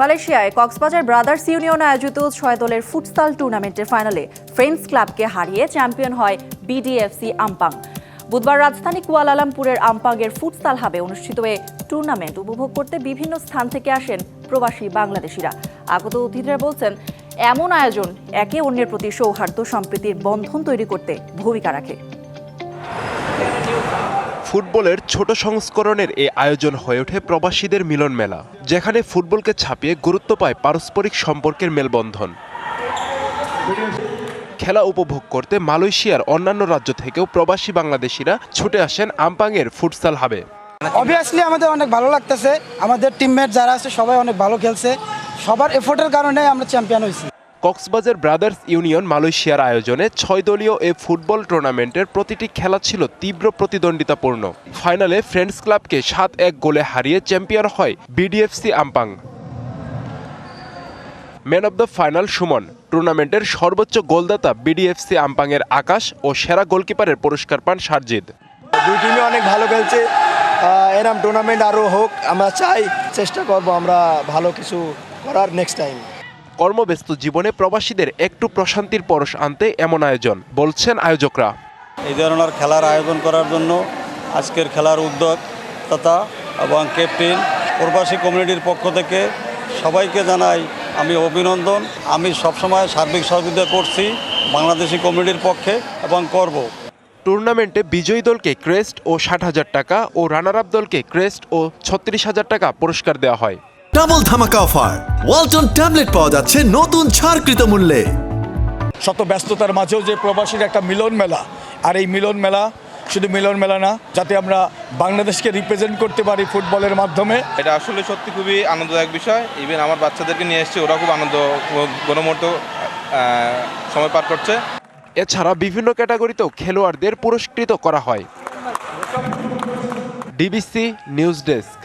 মালয়েশিয়ায় Cox's Bazar brothers union আয়োজিত ছয় দলের ফুটসাল টুর্নামেন্টের ফাইনালে ফ্রেন্ডস ক্লাবকে হারিয়ে চ্যাম্পিয়ন হয় বিডিএফসি আম্পাং। বুধবার রাজধানী কুয়ালালামপুরের আম্পাংয়ের ফুটসাল হাবে অনুষ্ঠিত এ টুর্নামেন্ট উপভোগ করতে বিভিন্ন স্থান থেকে আসেন প্রবাসী বাংলাদেশিরা। আগত অতিথিরা বলছেন, এমন আয়োজন একে অন্যের প্রতি সৌহার্দ্য, সম্প্রীতির বন্ধন তৈরি করতে ভূমিকা রাখে। ফুটবলের ছোট সংস্করণের এই আয়োজন হয়ে ওঠে প্রবাসীদের মিলন মেলা, যেখানে ফুটবলকে ছাপিয়ে গুরুত্ব পায় পারস্পরিক সম্পর্কের মেলবন্ধন। খেলা উপভোগ করতে মালয়েশিয়ার অন্যান্য রাজ্য থেকেও প্রবাসী বাংলাদেশিরা ছুটে আসেন আমপাংয়ের ফুটসাল হাবে। অবভিয়াসলি আমাদের অনেক ভালো লাগতেছে। আমাদের টিমমেট যারা আছে, সবাই অনেক ভালো খেলছে। সবার এফোর্টের কারণে আমরা চ্যাম্পিয়ন হয়েছি। কক্সবাজার ব্রাদার্স ইউনিয়ন মালয়েশিয়ার আয়োজনে ছয় দলীয় এ ফুটবল টুর্নামেন্টের প্রতিটি খেলা ছিল তীব্র প্রতিদ্বন্দ্বিতাপূর্ণ। ফাইনালে ফ্রেন্ডস ক্লাবকে সাত এক গোলে হারিয়ে চ্যাম্পিয়ন হয় BDFC Ampang. Man of the final Suman, টুর্নামেন্টের সর্বোচ্চ গোলদাতা বিডিএফসি আম্পাংয়ের আকাশ ও সেরা গোলকিপারের পুরস্কার পান সারজিদ দুই টিমই অনেক ভালো খেলছে। এরম টুর্নামেন্ট আরও হোক, আমরা চাই, চেষ্টা করব আমরা ভালো কিছু করার নেক্সট টাইম কর্মব্যস্ত জীবনে প্রবাসীদের একটু প্রশান্তির পরশ আনতে এমন আয়োজন বলছেন আয়োজকরা। এই ধরনের খেলার আয়োজন করার জন্য আজকের খেলার উদ্যোগ তথা এবং ক্যাপ্টেন প্রবাসী কমিউনিটির পক্ষ থেকে সবাইকে জানাই আমি অভিনন্দন। আমি সবসময় সার্বিক সহযোগিতা করছি বাংলাদেশি কমিউনিটির পক্ষে এবং করব। টুর্নামেন্টে বিজয়ী দলকে ক্রেস্ট ও ষাট হাজার টাকা ও রানার আপ দলকে ক্রেস্ট ও ছত্রিশ হাজার টাকা পুরস্কার দেওয়া হয়। ডাবল ধামাকা অফার। ওয়ালটন ট্যাবলেট পাওয়া যাচ্ছে নতুন ছাড়কৃত মূল্যে। শত ব্যস্ততার মাঝেও যে প্রবাসীর একটা মিলন মেলা আর এই মিলন মেলা শুধু মিলন মেলা না যাতে আমরা বাংলাদেশকে রিপ্রেজেন্ট করতে পারি ফুটবলের মাধ্যমে। এটা আসলে সত্যি খুবই আনন্দদায়ক বিষয়। ইভেন আমার বাচ্চাদেরকে নিয়ে এসেছি ওরা খুব আনন্দ গণমুহূর্ত সময় পার করছে। এছাড়া বিভিন্ন ক্যাটাগরিতেও খেলোয়াড়দের পুরস্কৃত করা হয়। DBC news desk.